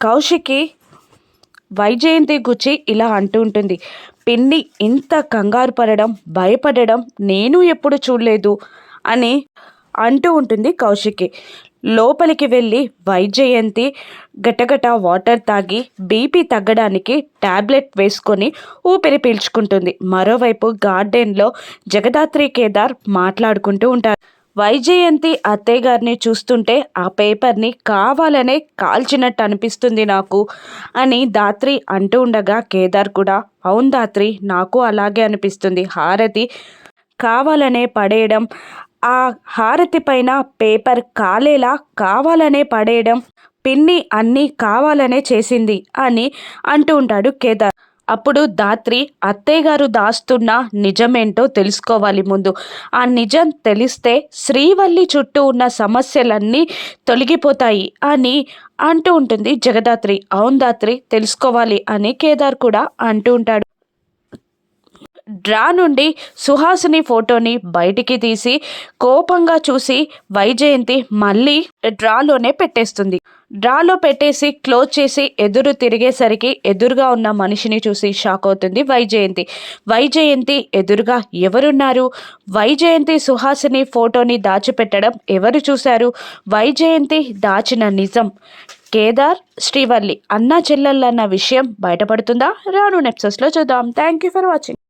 కౌశికి వైజయంతి గుచ్చి ఇలా అంటూ ఉంటుంది. పిన్ని ఇంత కంగారు పడడం భయపడడం నేను ఎప్పుడు చూడలేదు అని అంటూ ఉంటుంది కౌశికి. లోపలికి వెళ్ళి వైజయంతి గటగట వాటర్ తాగి బీపీ తగ్గడానికి ట్యాబ్లెట్ వేసుకొని ఊపిరి పీల్చుకుంటుంది. మరోవైపు గార్డెన్లో జగదాత్రి కేదార్ మాట్లాడుకుంటూ ఉంటారు. వైజయంతి అత్తయ్య గారిని చూస్తుంటే ఆ పేపర్ని కావాలనే కాల్చినట్టు అనిపిస్తుంది నాకు అని దాత్రి అంటూ ఉండగా కేదార్ కూడా అవును దాత్రి నాకు అలాగే అనిపిస్తుంది. హారతి కావాలనే పడేయడం ఆ హారతి పైన పేపర్ కాలేలా కావాలనే పడేయడం పిన్ని అన్నీ కావాలనే చేసింది అని అంటూ ఉంటాడు కేదార్. అప్పుడు దాత్రి అత్తయ్య గారు దాస్తున్న నిజమేంటో తెలుసుకోవాలి ముందు. ఆ నిజం తెలిస్తే శ్రీవల్లి చుట్టూ ఉన్న సమస్యలన్నీ తొలగిపోతాయి అని అంటూ ఉంటుంది జగదాత్రి. అవును దాత్రి తెలుసుకోవాలి అని కేదార్ కూడా అంటూ ఉంటాడు. డ్రా నుండి సుహాసిని ఫోటోని బయటికి తీసి కోపంగా చూసి వైజయంతి మళ్ళీ డ్రాలోనే పెట్టేస్తుంది. డ్రాలో పెట్టేసి క్లోజ్ చేసి ఎదురు తిరిగేసరికి ఎదురుగా ఉన్న మనిషిని చూసి షాక్ అవుతుంది వైజయంతి. వైజయంతి ఎదురుగా ఎవరున్నారు? వైజయంతి సుహాసిని ఫోటోని దాచిపెట్టడం ఎవరు చూశారు? వైజయంతి దాచిన నిజం. కేదార్ శ్రీవల్లి అన్న చెల్లెళ్ళన్న విషయం బయటపడుతుందా? రాను నెప్సెస్లో చూద్దాం. Thank you for watching